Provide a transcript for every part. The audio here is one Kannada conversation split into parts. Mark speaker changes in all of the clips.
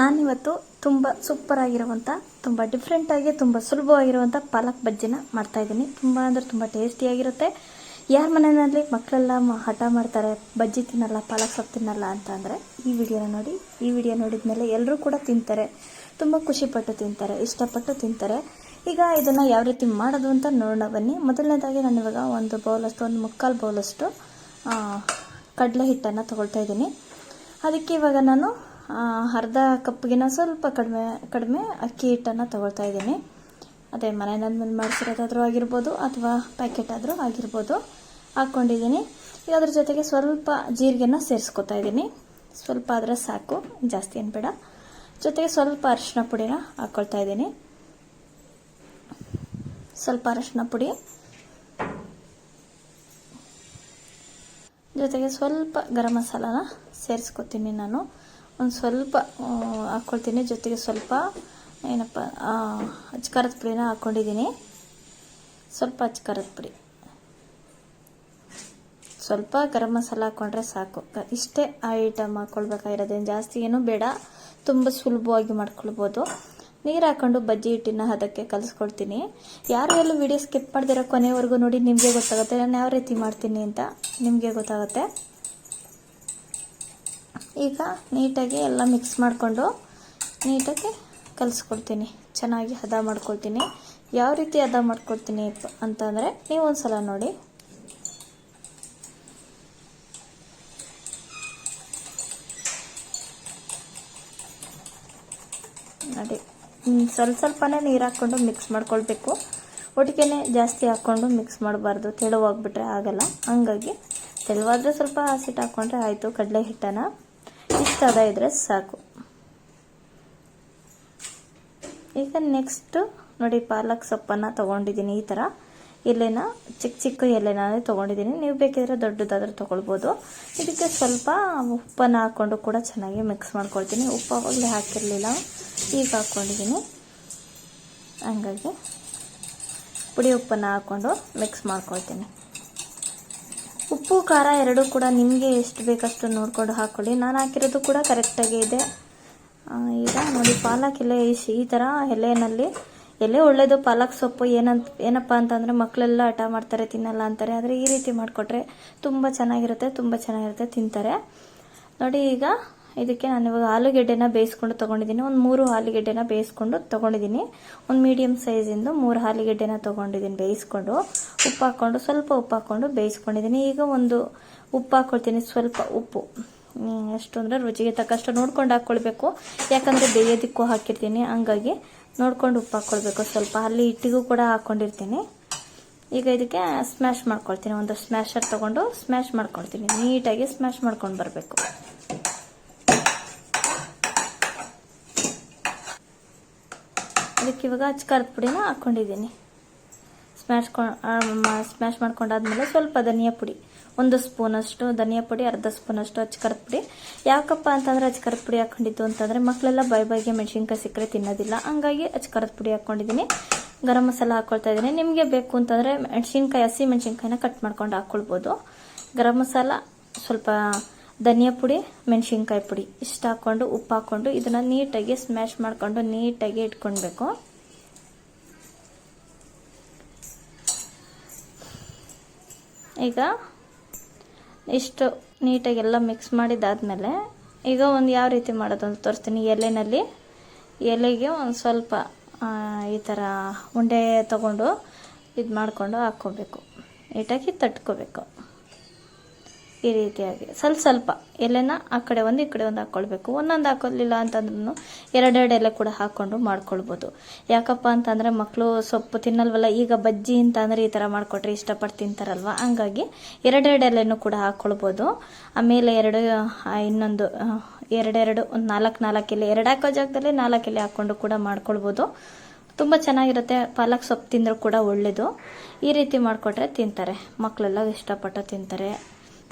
Speaker 1: ನಾನಿವತ್ತು ತುಂಬ ಸೂಪರಾಗಿರುವಂಥ ತುಂಬ ಡಿಫ್ರೆಂಟಾಗಿ ತುಂಬ ಸುಲಭವಾಗಿರುವಂಥ ಪಾಲಕ್ ಬಜ್ಜಿನ ಮಾಡ್ತಾಯಿದ್ದೀನಿ ತುಂಬ ಅಂದರೆ ತುಂಬ ಟೇಸ್ಟಿಯಾಗಿರುತ್ತೆ ಯಾರ ಮನೆಯಲ್ಲಿ ಮಕ್ಕಳೆಲ್ಲ ಹಠ ಮಾಡ್ತಾರೆ, ಬಜ್ಜಿ ತಿನ್ನಲ್ಲ, ಪಾಲಕ್ ಸೊಪ್ಪು ತಿನ್ನಲ್ಲ ಅಂತ ಅಂದರೆ, ಈ ವಿಡಿಯೋನ ನೋಡಿ, ಈ ವಿಡಿಯೋ ನೋಡಿದ ಮೇಲೆ ಎಲ್ಲರೂ ಕೂಡ ತಿಂತಾರೆ. ತುಂಬ ಖುಷಿಪಟ್ಟು ತಿಂತಾರೆ, ಇಷ್ಟಪಟ್ಟು ತಿಂತಾರೆ. ಈಗ ಇದನ್ನು ಯಾವ ರೀತಿ ಮಾಡೋದು ಅಂತ ನೋಡೋಣ ಬನ್ನಿ. ಮೊದಲನೇದಾಗಿ ನಾನು ಇವಾಗ ಒಂದು ಬೌಲಷ್ಟು, ಒಂದು ಮುಕ್ಕಾಲು ಬೌಲಷ್ಟು ಕಡಲೆ ಹಿಟ್ಟನ್ನು ತೊಗೊಳ್ತಾ ಇದ್ದೀನಿ. ಅದಕ್ಕೆ ಇವಾಗ ನಾನು ಅರ್ಧ ಕಪ್ಗಿನ ಸ್ವಲ್ಪ ಕಡಿಮೆ ಕಡಿಮೆ ಅಕ್ಕಿ ಹಿಟ್ಟನ್ನು ತೊಗೊಳ್ತಾ ಇದ್ದೀನಿ. ಅದೇ ಮನೆಯಲ್ಲಿ ಮಾಡಿಸಿರೋದಾದ್ರೂ ಆಗಿರ್ಬೋದು ಅಥವಾ ಪ್ಯಾಕೆಟ್ ಆದರೂ ಆಗಿರ್ಬೋದು. ಹಾಕ್ಕೊಂಡಿದ್ದೀನಿ. ಈಗ ಅದ್ರ ಜೊತೆಗೆ ಸ್ವಲ್ಪ ಜೀರಿಗೆನ ಸೇರಿಸ್ಕೊತಾ ಇದ್ದೀನಿ. ಸ್ವಲ್ಪ ಆದರೆ ಸಾಕು, ಜಾಸ್ತಿ ಏನು ಬೇಡ. ಜೊತೆಗೆ ಸ್ವಲ್ಪ ಅರಿಶಿನ ಪುಡಿನ ಹಾಕ್ಕೊಳ್ತಾ ಇದ್ದೀನಿ. ಸ್ವಲ್ಪ ಅರಿಶಿನ ಪುಡಿ. ಜೊತೆಗೆ ಸ್ವಲ್ಪ ಗರಂ ಮಸಾಲಾನ ಸೇರಿಸ್ಕೊತೀನಿ ನಾನು. ಒಂದು ಸ್ವಲ್ಪ ಹಾಕ್ಕೊಳ್ತೀನಿ ಜೊತೆಗೆ ಸ್ವಲ್ಪ, ಏನಪ್ಪ ಅಚ್ಕಾರದ ಪುಡಿನ ಹಾಕ್ಕೊಂಡಿದ್ದೀನಿ ಸ್ವಲ್ಪ ಅಚ್ಕಾರದ ಪುಡಿ. ಸ್ವಲ್ಪ ಗರಂ ಮಸಾಲ ಹಾಕ್ಕೊಂಡ್ರೆ ಸಾಕು. ಇಷ್ಟೇ ಐಟಮ್ ಹಾಕ್ಕೊಳ್ಬೇಕಾಗಿರೋದೇನು ಜಾಸ್ತಿ ಏನೂ ಬೇಡ. ತುಂಬ ಸುಲಭವಾಗಿ ಮಾಡ್ಕೊಳ್ಬೋದು. ನೀರು ಹಾಕೊಂಡು ಬಜ್ಜಿ ಹಿಟ್ಟಿನ ಅದಕ್ಕೆ ಕಲಿಸ್ಕೊಳ್ತೀನಿ. ಯಾರು ಎಲ್ಲೂ ವಿಡಿಯೋ ಸ್ಕಿಪ್ ಮಾಡ್ದಿರೋ ಕೊನೆವರೆಗೂ ನೋಡಿ, ನಿಮಗೆ ಗೊತ್ತಾಗುತ್ತೆ. ನಾನು ಯಾವ ರೀತಿ ಮಾಡ್ತೀನಿ ಅಂತ ನಿಮಗೆ ಗೊತ್ತಾಗುತ್ತೆ. ಈಗ ನೀಟಾಗಿ ಎಲ್ಲ ಮಿಕ್ಸ್ ಮಾಡಿಕೊಂಡು ನೀಟಾಗಿ ಕಲಿಸ್ಕೊಡ್ತೀನಿ. ಚೆನ್ನಾಗಿ ಹದ ಮಾಡ್ಕೊಳ್ತೀನಿ. ಯಾವ ರೀತಿ ಹದ ಮಾಡ್ಕೊಳ್ತೀನಿ ಅಂತಂದರೆ ನೀವು ಒಂದ್ಸಲ ನೋಡಿ. ನೋಡಿ ಹ್ಮ್, ಸ್ವಲ್ಪ ಸ್ವಲ್ಪನೇ ನೀರು ಹಾಕ್ಕೊಂಡು ಮಿಕ್ಸ್ ಮಾಡ್ಕೊಳ್ಬೇಕು. ಒಟ್ಟಿಗೆನೇ ಜಾಸ್ತಿ ಹಾಕ್ಕೊಂಡು ಮಿಕ್ಸ್ ಮಾಡಬಾರ್ದು. ತೆಳುವಾಗ್ಬಿಟ್ರೆ ಆಗಲ್ಲ. ಹಂಗಾಗಿ ತೆಳುವಾದರೆ ಸ್ವಲ್ಪ ಹಸಿಟ್ಟು ಹಾಕ್ಕೊಂಡ್ರೆ ಆಯಿತು. ಕಡಲೆ ಹಿಟ್ಟನ. ಅದ ಇದ್ರೆ ಸಾಕು. ಈಗ ನೆಕ್ಸ್ಟ್ ನೋಡಿ ಪಾಲಕ್ ಸೊಪ್ಪನ್ನು ತೊಗೊಂಡಿದ್ದೀನಿ ಈ ಥರ ಎಲೆನ ಚಿಕ್ಕ ಚಿಕ್ಕ ಎಲೆನ ತೊಗೊಂಡಿದ್ದೀನಿ. ನೀವು ಬೇಕಿದ್ರೆ ದೊಡ್ಡದಾದ್ರೂ ತೊಗೊಳ್ಬೋದು. ಇದಕ್ಕೆ ಸ್ವಲ್ಪ ಉಪ್ಪನ್ನು ಹಾಕ್ಕೊಂಡು ಕೂಡ ಚೆನ್ನಾಗಿ ಮಿಕ್ಸ್ ಮಾಡ್ಕೊಳ್ತೀನಿ. ಉಪ್ಪು ಅವಾಗಲೇ ಹಾಕಿರಲಿಲ್ಲ. ಈಗ ಹಾಕ್ಕೊಂಡಿದ್ದೀನಿ ಹಂಗಾಗಿ ಪುಡಿ ಉಪ್ಪನ್ನು ಹಾಕ್ಕೊಂಡು ಮಿಕ್ಸ್ ಮಾಡ್ಕೊಳ್ತೀನಿ. ಉಪ್ಪು, ಖಾರ ಎರಡೂ ಕೂಡ ನಿಮಗೆ ಎಷ್ಟು ಬೇಕಷ್ಟು ನೋಡಿಕೊಂಡು ಹಾಕ್ಕೊಳ್ಳಿ ನಾನು ಹಾಕಿರೋದು ಕೂಡ ಕರೆಕ್ಟಾಗಿ ಇದೆ. ಈಗ ನೋಡಿ, ಪಾಲಕ್ ಎಲೆ ಈ ಥರ ಎಲೆಯಲ್ಲಿ ಎಲೆ ಒಳ್ಳೆಯದು ಪಾಲಕ್ ಸೊಪ್ಪು ಏನಂತ, ಏನಪ್ಪ ಅಂತಂದರೆ ಮಕ್ಕಳೆಲ್ಲ ಹಠ ಮಾಡ್ತಾರೆ, ತಿನ್ನಲ್ಲ ಅಂತಾರೆ. ಆದರೆ ಈ ರೀತಿ ಮಾಡಿಕೊಟ್ರೆ ತುಂಬ ಚೆನ್ನಾಗಿರುತ್ತೆ ತುಂಬ ಚೆನ್ನಾಗಿರುತ್ತೆ ತಿಂತಾರೆ. ನೋಡಿ, ಈಗ ಇದಕ್ಕೆ ನಾನು ಇವಾಗ ಆಲೂಗೆಡ್ಡೆನ ಬೇಯಿಸ್ಕೊಂಡು ತೊಗೊಂಡಿದ್ದೀನಿ. ಒಂದು ಮೂರು ಆಲೂಗೆಡ್ಡೆನ ಬೇಯಿಸ್ಕೊಂಡು ತೊಗೊಂಡಿದ್ದೀನಿ. ಒಂದು ಮೀಡಿಯಮ್ ಸೈಜಿಂದು ಮೂರು ಆಲೂಗೆಡ್ಡೆನ ತೊಗೊಂಡಿದ್ದೀನಿ ಬೇಯಿಸ್ಕೊಂಡು. ಉಪ್ಪು ಹಾಕ್ಕೊಂಡು, ಸ್ವಲ್ಪ ಉಪ್ಪು ಹಾಕ್ಕೊಂಡು ಬೇಯಿಸ್ಕೊಂಡಿದ್ದೀನಿ. ಈಗ ಒಂದು ಉಪ್ಪು ಹಾಕ್ಕೊಳ್ತೀನಿ ಸ್ವಲ್ಪ ಉಪ್ಪು. ಎಷ್ಟು ಅಂದರೆ ರುಚಿಗೆ ತಕ್ಕಷ್ಟು ನೋಡ್ಕೊಂಡು ಹಾಕ್ಕೊಳ್ಬೇಕು ಯಾಕಂದರೆ ಬೇಯೋದಕ್ಕೂ ಹಾಕಿರ್ತೀನಿ. ಹಂಗಾಗಿ ನೋಡ್ಕೊಂಡು ಉಪ್ಪು ಹಾಕ್ಕೊಳ್ಬೇಕು ಸ್ವಲ್ಪ ಅಲ್ಲಿ ಹಿಟ್ಟಿಗೂ ಕೂಡ ಹಾಕ್ಕೊಂಡಿರ್ತೀನಿ ಈಗ ಇದಕ್ಕೆ ಸ್ಮ್ಯಾಶ್ ಮಾಡ್ಕೊಳ್ತೀನಿ. ಒಂದು ಸ್ಮ್ಯಾಶರ್ ತೊಗೊಂಡು ಸ್ಮ್ಯಾಶ್ ಮಾಡ್ಕೊಳ್ತೀನಿ. ನೀಟಾಗಿ ಸ್ಮ್ಯಾಶ್ ಮಾಡ್ಕೊಂಡು ಬರಬೇಕು. ಅದಕ್ಕೆ ಇವಾಗ ಅಚ್ಕಾರದ ಪುಡಿನ ಹಾಕ್ಕೊಂಡಿದ್ದೀನಿ ಸ್ಮ್ಯಾಶ್ ಸ್ಮ್ಯಾಶ್ ಮಾಡ್ಕೊಂಡಾದ್ಮೇಲೆ ಸ್ವಲ್ಪ ಧನಿಯಾ ಪುಡಿ. ಒಂದು ಸ್ಪೂನಷ್ಟು ಧನಿಯಾ ಪುಡಿ, ಅರ್ಧ ಸ್ಪೂನಷ್ಟು ಅಚ್ಕಾರದ ಪುಡಿ. ಯಾಕಪ್ಪ ಅಂತಂದರೆ ಅಚ್ಕಾರದ ಪುಡಿ ಹಾಕ್ಕೊಂಡಿದ್ದು ಅಂತಂದರೆ ಮಕ್ಕಳೆಲ್ಲ ಬೈ ಬೈಗೆ ಮೆಣಸಿನ್ಕಾಯಿ ಸಿಕ್ಕರೆ ತಿನ್ನೋದಿಲ್ಲ. ಹಂಗಾಗಿ ಅಚ್ಕಾರದ ಪುಡಿ ಹಾಕ್ಕೊಂಡಿದ್ದೀನಿ ಗರಂ ಮಸಾಲ ಹಾಕ್ಕೊಳ್ತಾ ಇದ್ದೀನಿ. ನಿಮಗೆ ಬೇಕು ಅಂತಂದರೆ ಮೆಣಸಿನ್ಕಾಯಿ, ಹಸಿ ಮೆಣಸಿನ್ಕಾಯಿನ ಕಟ್ ಮಾಡ್ಕೊಂಡು ಹಾಕ್ಕೊಳ್ಬೋದು ಗರಂ ಮಸಾಲ ಸ್ವಲ್ಪ ಧನಿಯಾ ಪುಡಿ, ಮೆಣಸಿನ್ಕಾಯಿ ಪುಡಿ. ಇಷ್ಟು ಹಾಕ್ಕೊಂಡು ಉಪ್ಪು ಹಾಕ್ಕೊಂಡು ಇದನ್ನು ನೀಟಾಗಿ ಸ್ಮ್ಯಾಶ್ ಮಾಡಿಕೊಂಡು ನೀಟಾಗಿ ಇಟ್ಕೊಳ್ಬೇಕು. ಈಗ ಇಷ್ಟು ನೀಟಾಗಿ ಎಲ್ಲ ಮಿಕ್ಸ್ ಮಾಡಿದ್ದಾದಮೇಲೆ ಈಗ ಒಂದು ಯಾವ ರೀತಿ ಮಾಡೋದು ಅಂತ ತೋರಿಸ್ತೀನಿ. ಎಲೆನಲ್ಲಿ ಎಲೆಗೆ ಒಂದು ಸ್ವಲ್ಪ ಈ ಥರ ಉಂಡೆ ತಗೊಂಡು ಇದು ಮಾಡಿಕೊಂಡು ಹಾಕ್ಕೋಬೇಕು. ನೀಟಾಗಿ ತಟ್ಕೋಬೇಕು. ಈ ರೀತಿಯಾಗಿ. ಸ್ವಲ್ಪ ಸ್ವಲ್ಪ. ಎಲೆನ ಆ ಕಡೆ ಒಂದು, ಈ ಕಡೆ ಒಂದು ಹಾಕ್ಕೊಳ್ಬೇಕು ಒಂದೊಂದು ಹಾಕೋಲಿಲ್ಲ ಅಂತಂದ್ರೂ ಎರಡೆರಡು ಎಲೆ ಕೂಡ ಹಾಕ್ಕೊಂಡು ಮಾಡ್ಕೊಳ್ಬೋದು. ಯಾಕಪ್ಪ ಅಂತಂದರೆ ಮಕ್ಕಳು ಸೊಪ್ಪು ತಿನ್ನಲ್ವಲ್ಲ, ಈಗ ಬಜ್ಜಿ ಅಂತ ಅಂದರೆ ಈ ಥರ ಮಾಡಿಕೊಟ್ರೆ ಇಷ್ಟಪಟ್ಟು ತಿಂತಾರಲ್ವ? ಹಂಗಾಗಿ ಎರಡೆರಡು ಎಲೆನೂ ಕೂಡ ಹಾಕ್ಕೊಳ್ಬೋದು ಆಮೇಲೆ ಎರಡು ಇನ್ನೊಂದು ಎರಡೆರಡು, ಒಂದು ನಾಲ್ಕು ನಾಲ್ಕು ಎಲೆ. ಎರಡು ಹಾಕೋ ಜಾಗದಲ್ಲಿ ನಾಲ್ಕು ಎಲೆ ಹಾಕ್ಕೊಂಡು ಕೂಡ ಮಾಡ್ಕೊಳ್ಬೋದು. ತುಂಬ ಚೆನ್ನಾಗಿರುತ್ತೆ. ಪಾಲಕ್ ಸೊಪ್ಪು ತಿಂದರೂ ಕೂಡ ಒಳ್ಳೆಯದು ಈ ರೀತಿ ಮಾಡಿಕೊಟ್ರೆ ತಿಂತಾರೆ. ಮಕ್ಕಳೆಲ್ಲ ಇಷ್ಟಪಟ್ಟು ತಿಂತಾರೆ.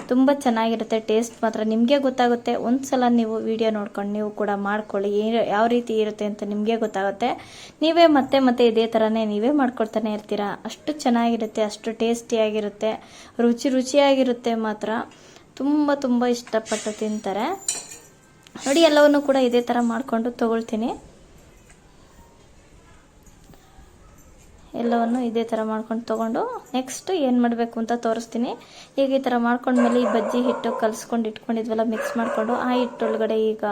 Speaker 1: ತುಂಬ ಚೆನ್ನಾಗಿರುತ್ತೆ ಟೇಸ್ಟ್ ಮಾತ್ರ. ನಿಮಗೆ ಗೊತ್ತಾಗುತ್ತೆ ಒಂದು ಸಲ ನೀವು ವಿಡಿಯೋ ನೋಡ್ಕೊಂಡು ನೀವು ಕೂಡ ಮಾಡ್ಕೊಳ್ಳಿ ಯಾವ ರೀತಿ ಇರುತ್ತೆ ಅಂತ ನಿಮಗೆ ಗೊತ್ತಾಗುತ್ತೆ. ನೀವೇ ಮತ್ತೆ ಮತ್ತೆ ಇದೇ ಥರನೇ ನೀವೇ ಮಾಡ್ಕೊಳ್ತಾನೆ ಇರ್ತೀರಾ. ಅಷ್ಟು ಚೆನ್ನಾಗಿರುತ್ತೆ, ಅಷ್ಟು ಟೇಸ್ಟಿಯಾಗಿರುತ್ತೆ ರುಚಿ ರುಚಿಯಾಗಿರುತ್ತೆ ಮಾತ್ರ. ತುಂಬ ತುಂಬ ಇಷ್ಟಪಟ್ಟು ತಿಂತಾರೆ. ನೋಡಿ, ಎಲ್ಲವನ್ನು ಕೂಡ ಇದೇ ಥರ ಮಾಡಿಕೊಂಡು ತಗೊಳ್ತೀನಿ. ಎಲ್ಲವನ್ನು ಇದೇ ಥರ ಮಾಡ್ಕೊಂಡು ತೊಗೊಂಡು ನೆಕ್ಸ್ಟ್ ಏನು ಮಾಡಬೇಕು ಅಂತ ತೋರಿಸ್ತೀನಿ. ಈಗ ಈ ಥರ ಮಾಡ್ಕೊಂಡ್ಮೇಲೆ ಈ ಬಜ್ಜಿ ಹಿಟ್ಟು ಕಲಿಸ್ಕೊಂಡು ಇಟ್ಕೊಂಡಿದ್ವಲ್ಲ ಮಿಕ್ಸ್ ಮಾಡಿಕೊಂಡು ಆ ಹಿಟ್ಟೊಳಗಡೆ ಈಗ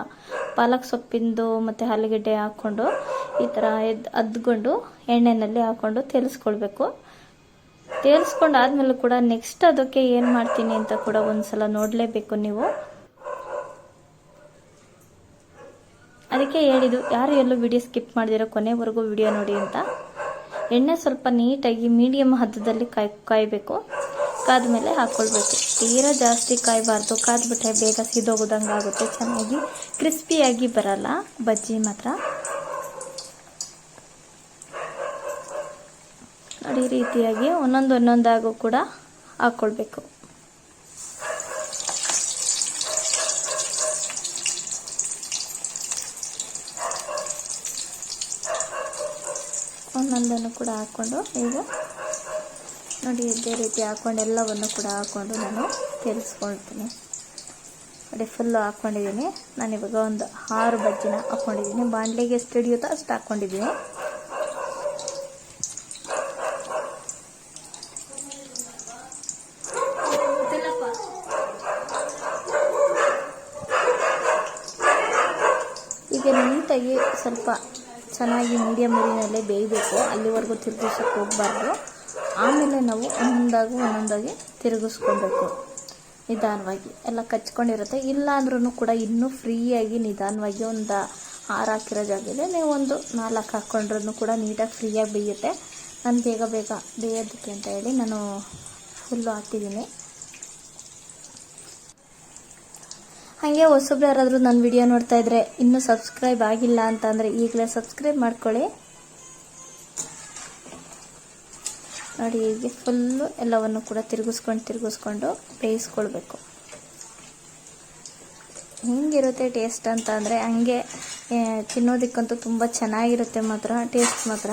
Speaker 1: ಪಾಲಕ್ ಸೊಪ್ಪಿಂದು ಮತ್ತು ಆಲೂಗೆಡ್ಡೆ ಹಾಕ್ಕೊಂಡು ಈ ಥರ ಎದ್ದು ಅದ್ಕೊಂಡು ಎಣ್ಣೆಯಲ್ಲಿ ಹಾಕ್ಕೊಂಡು ತೇಲಿಸ್ಕೊಳ್ಬೇಕು. ತೇಲಿಸ್ಕೊಂಡು ಆದಮೇಲೆ ಕೂಡ ನೆಕ್ಸ್ಟ್ ಅದಕ್ಕೆ ಏನು ಮಾಡ್ತೀನಿ ಅಂತ ಕೂಡ ಒಂದ್ಸಲ ನೋಡಲೇಬೇಕು ನೀವು. ಅದಕ್ಕೆ ಹೇಳಿದ್ದು, ಯಾರು ಎಲ್ಲೂ ವಿಡಿಯೋ ಸ್ಕಿಪ್ ಮಾಡಿದಿರೋ ಕೊನೆವರೆಗೂ ವಿಡಿಯೋ ನೋಡಿ ಅಂತ. ಎಣ್ಣೆ ಸ್ವಲ್ಪ ನೀಟಾಗಿ ಮೀಡಿಯಮ್ ಹದ್ದದಲ್ಲಿ ಕಾಯ್, ಕಾಯಬೇಕು. ಕಾದ್ಮೇಲೆ ಹಾಕ್ಕೊಳ್ಬೇಕು ತೀರಾ ಜಾಸ್ತಿ ಕಾಯಬಾರ್ದು. ಕಾದ್ಬಿಟ್ರೆ ಬೇಗ ಸಿದೋಗದಂಗೆ ಆಗುತ್ತೆ. ಚೆನ್ನಾಗಿ ಕ್ರಿಸ್ಪಿಯಾಗಿ ಬರಲ್ಲ. ಬಜ್ಜಿ ಮಾತ್ರ. ನೋಡಿ ರೀತಿಯಾಗಿ ಒಂದೊಂದು ಒಂದೊಂದಾಗೂ ಕೂಡ ಹಾಕ್ಕೊಳ್ಬೇಕು ಒಂದೊಂದನ್ನು ಕೂಡ ಹಾಕ್ಕೊಂಡು ಈಗ ನೋಡಿ ಇದೇ ರೀತಿ ಹಾಕ್ಕೊಂಡು ಎಲ್ಲವನ್ನು ಕೂಡ ಹಾಕ್ಕೊಂಡು ನಾನು ತಿರ್ಸ್ಕೊಳ್ತೀನಿ ನೋಡಿ ಫುಲ್ಲು ಹಾಕ್ಕೊಂಡಿದ್ದೀನಿ ನಾನು ಇವಾಗ ಒಂದು ಆರು ಬಜ್ಜಿನ ಹಾಕ್ಕೊಂಡಿದ್ದೀನಿ ಬಾಣಲೆಗೆ ಎಷ್ಟು ಹಿಡಿಯುತ್ತೋ ಅಷ್ಟು ಹಾಕ್ಕೊಂಡಿದ್ದೀನಿ ಈಗ ನೀಟಾಗಿ ಸ್ವಲ್ಪ ಚೆನ್ನಾಗಿ ಮೀಡಿಯಮ್ ಉರಿನಲ್ಲೇ ಬೇಯಬೇಕು. ಅಲ್ಲಿವರೆಗೂ ತಿರುಗಿಸೋಕೆ ಹೋಗಬಾರ್ದು. ಆಮೇಲೆ ನಾವು ಒಂದೊಂದಾಗಿ ಒಂದೊಂದಾಗಿ ತಿರುಗಿಸ್ಕೊಬೇಕು. ನಿಧಾನವಾಗಿ. ಎಲ್ಲ ಕಚ್ಕೊಂಡಿರುತ್ತೆ. ಇಲ್ಲ ಅಂದ್ರೂ ಕೂಡ ಇನ್ನೂ ಫ್ರೀಯಾಗಿ ನಿಧಾನವಾಗಿ ಒಂದು ಆರು ಹಾಕಿರೋ ಜಾಗದಲ್ಲಿ ನೀವು ಒಂದು ನಾಲ್ಕು ಹಾಕ್ಕೊಂಡ್ರೂ ಕೂಡ ನೀಟಾಗಿ ಫ್ರೀಯಾಗಿ ಬೇಯುತ್ತೆ. ನಾನು ಬೇಗ ಬೇಗ ಬೇಯೋದಕ್ಕೆ ಅಂತ ಹೇಳಿ ನಾನು ಫುಲ್ಲು ಹಾಕಿದ್ದೀನಿ. ಹಾಗೆ ಹೊಸಬ್ರು ಯಾರಾದರೂ ನನ್ನ ವಿಡಿಯೋ ನೋಡ್ತಾ ಇದ್ರೆ ಇನ್ನೂ ಸಬ್ಸ್ಕ್ರೈಬ್ ಆಗಿಲ್ಲ ಅಂತ ಅಂದರೆ ಈಗಲೇ ಸಬ್ಸ್ಕ್ರೈಬ್ ಮಾಡ್ಕೊಳ್ಳಿ. ನೋಡಿ, ಹೀಗೆ ಫುಲ್ಲು ಎಲ್ಲವನ್ನು ಕೂಡ ತಿರುಗಿಸ್ಕೊಂಡು ತಿರುಗಿಸ್ಕೊಂಡು ಬೇಯಿಸ್ಕೊಳ್ಬೇಕು. ಹೆಂಗಿರುತ್ತೆ ಟೇಸ್ಟ್ ಅಂತ ಅಂದರೆ ಹಂಗೆ ತಿನ್ನೋದಕ್ಕಂತೂ ತುಂಬ ಚೆನ್ನಾಗಿರುತ್ತೆ ಮಾತ್ರ ಟೇಸ್ಟ್ ಮಾತ್ರ.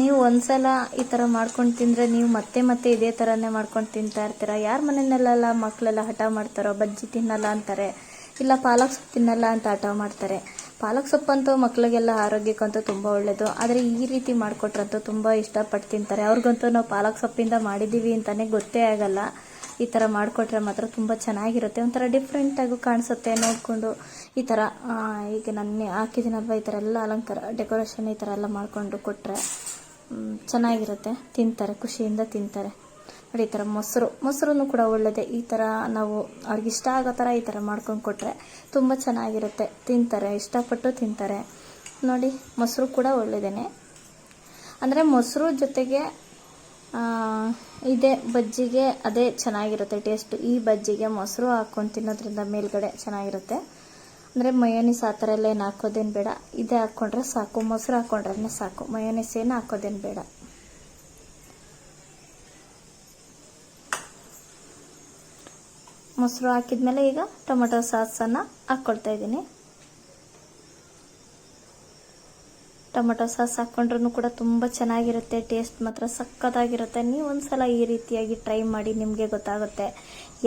Speaker 1: ನೀವು ಒಂದ್ಸಲ ಈ ಥರ ಮಾಡ್ಕೊಂಡು ತಿಂದರೆ ನೀವು ಮತ್ತೆ ಮತ್ತೆ ಇದೇ ಥರನೇ ಮಾಡ್ಕೊಂಡು ತಿಂತಾ ಇರ್ತೀರ? ಯಾರ ಮನೆಯಲ್ಲೆಲ್ಲ ಮಕ್ಕಳೆಲ್ಲ ಹಠ ಮಾಡ್ತಾರೋ? ಬಜ್ಜಿ ತಿನ್ನಲ್ಲ ಅಂತಾರೆ. ಇಲ್ಲ, ಪಾಲಕ್ ಸೊಪ್ಪು ತಿನ್ನಲ್ಲ ಅಂತ ಹಠ ಮಾಡ್ತಾರೆ. ಪಾಲಕ್ ಸೊಪ್ಪಂತೂ ಮಕ್ಕಳಿಗೆಲ್ಲ ಆರೋಗ್ಯಕ್ಕಂತೂ ತುಂಬ ಒಳ್ಳೆಯದು ಆದರೆ ಈ ರೀತಿ ಮಾಡಿಕೊಟ್ರಂತೂ ತುಂಬ ಇಷ್ಟಪಟ್ಟು ತಿಂತಾರೆ. ಅವ್ರಿಗಂತೂ ನಾವು ಪಾಲಕ್ ಸೊಪ್ಪಿಂದ ಮಾಡಿದ್ದೀವಿ ಅಂತಲೇ ಗೊತ್ತೇ ಆಗಲ್ಲ. ಈ ಥರ ಮಾಡಿಕೊಟ್ರೆ ಮಾತ್ರ ತುಂಬ ಚೆನ್ನಾಗಿರುತ್ತೆ. ಒಂಥರ ಡಿಫ್ರೆಂಟಾಗೂ ಕಾಣಿಸುತ್ತೆ ನೋಡಿಕೊಂಡು. ಈ ಥರ ಈಗ ನನ್ನ ಹಾಕಿದ್ದೀನಲ್ವ? ಈ ಥರ ಎಲ್ಲ ಅಲಂಕಾರ ಡೆಕೋರೇಷನ್ ಈ ಥರ ಎಲ್ಲ ಮಾಡಿಕೊಂಡು ಕೊಟ್ಟರೆ ಚೆನ್ನಾಗಿರುತ್ತೆ. ತಿಂತಾರೆ, ಖುಷಿಯಿಂದ ತಿಂತಾರೆ. ನೋಡಿ, ಈ ಥರ ಮೊಸರು. ಮೊಸರು ಕೂಡ ಒಳ್ಳೆಯದೇ ಈ ಥರ ನಾವು ಅವ್ರಿಗೆ ಇಷ್ಟ ಆಗೋ ಥರ ಈ ಥರ ಮಾಡ್ಕೊಂಡು ಕೊಟ್ಟರೆ ತುಂಬ ಚೆನ್ನಾಗಿರುತ್ತೆ. ತಿಂತಾರೆ, ಇಷ್ಟಪಟ್ಟು ತಿಂತಾರೆ. ನೋಡಿ, ಮೊಸರು ಕೂಡ ಒಳ್ಳೆಯದೇ ಅಂದರೆ ಮೊಸರು ಜೊತೆಗೆ ಇದೇ ಬಜ್ಜಿಗೆ ಅದೇ ಚೆನ್ನಾಗಿರುತ್ತೆ. ಟೇಸ್ಟ್. ಈ ಬಜ್ಜಿಗೆ ಮೊಸರು ಹಾಕ್ಕೊಂಡು ತಿನ್ನೋದ್ರಿಂದ ಮೇಲ್ಗಡೆ ಚೆನ್ನಾಗಿರುತ್ತೆ. ಅಂದರೆ ಮಯೋನಿಸ್ ಆ ಥರ ಎಲ್ಲ ಏನು ಹಾಕೋದೇನು ಬೇಡ. ಇದೇ ಹಾಕ್ಕೊಂಡ್ರೆ ಸಾಕು, ಮೊಸರು ಹಾಕ್ಕೊಂಡ್ರೆ ಸಾಕು. ಮಯೋನಿಸ್ ಏನು ಹಾಕೋದೇನು ಬೇಡ. ಮೊಸರು ಹಾಕಿದ್ಮೇಲೆ ಈಗ ಟೊಮೆಟೊ ಸಾಸನ್ನು ಹಾಕ್ಕೊಳ್ತಾ ಇದ್ದೀನಿ. ಟೊಮೆಟೊ ಸಾಸ್ ಹಾಕ್ಕೊಂಡ್ರೂ ಕೂಡ ತುಂಬ ಚೆನ್ನಾಗಿರುತ್ತೆ, ಟೇಸ್ಟ್ ಮಾತ್ರ ಸಕ್ಕತ್ತಾಗಿರುತ್ತೆ. ನೀವು ಒಂದ್ಸಲ ಈ ರೀತಿಯಾಗಿ ಟ್ರೈ ಮಾಡಿ ನಿಮಗೆ ಗೊತ್ತಾಗುತ್ತೆ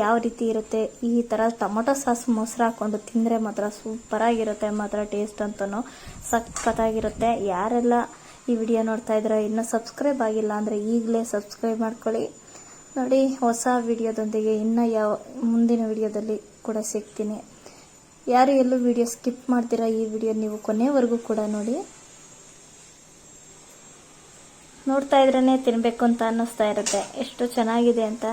Speaker 1: ಯಾವ ರೀತಿ ಇರುತ್ತೆ. ಈ ಥರ ಟೊಮೊಟೊ ಸಾಸ್ ಮೊಸರು ಹಾಕ್ಕೊಂಡು ತಿಂದರೆ ಮಾತ್ರ ಸೂಪರಾಗಿರುತ್ತೆ, ಮಾತ್ರ ಟೇಸ್ಟ್ ಅಂತಲೂ ಸಕ್ಕತ್ತಾಗಿರುತ್ತೆ. ಯಾರೆಲ್ಲ ಈ ವಿಡಿಯೋ ನೋಡ್ತಾ ಇದ್ದೀರೋ ಇನ್ನೂ ಸಬ್ಸ್ಕ್ರೈಬ್ ಆಗಿಲ್ಲ ಅಂದರೆ ಈಗಲೇ ಸಬ್ಸ್ಕ್ರೈಬ್ ಮಾಡ್ಕೊಳ್ಳಿ. ನೋಡಿ, ಹೊಸ ವಿಡಿಯೋದೊಂದಿಗೆ ಇನ್ನೂ ಯಾವ ಮುಂದಿನ ವಿಡಿಯೋದಲ್ಲಿ ಕೂಡ ಸಿಗ್ತೀನಿ. ಯಾರು ಎಲ್ಲೂ ವಿಡಿಯೋ ಸ್ಕಿಪ್ ಮಾಡ್ತೀರಾ ಈ ವಿಡಿಯೋ ನೀವು ಕೊನೆವರೆಗೂ ಕೂಡ ನೋಡಿ. ನೋಡ್ತಾ ಇದ್ರೇ ತಿನ್ನಬೇಕು ಅಂತ ಅನ್ನಿಸ್ತಾ ಇರುತ್ತೆ. ಎಷ್ಟು ಚೆನ್ನಾಗಿದೆ ಅಂತ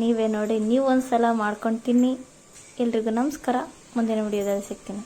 Speaker 1: ನೀವೇ ನೋಡಿ, ನೀವು ಒಂದ್ಸಲ ಮಾಡ್ಕೊಂಡು ತಿನ್ನಿ. ಎಲ್ರಿಗೂ ನಮಸ್ಕಾರ. ಮುಂದಿನ ವಿಡಿಯೋದಲ್ಲಿ ಸಿಗ್ತೀನಿ.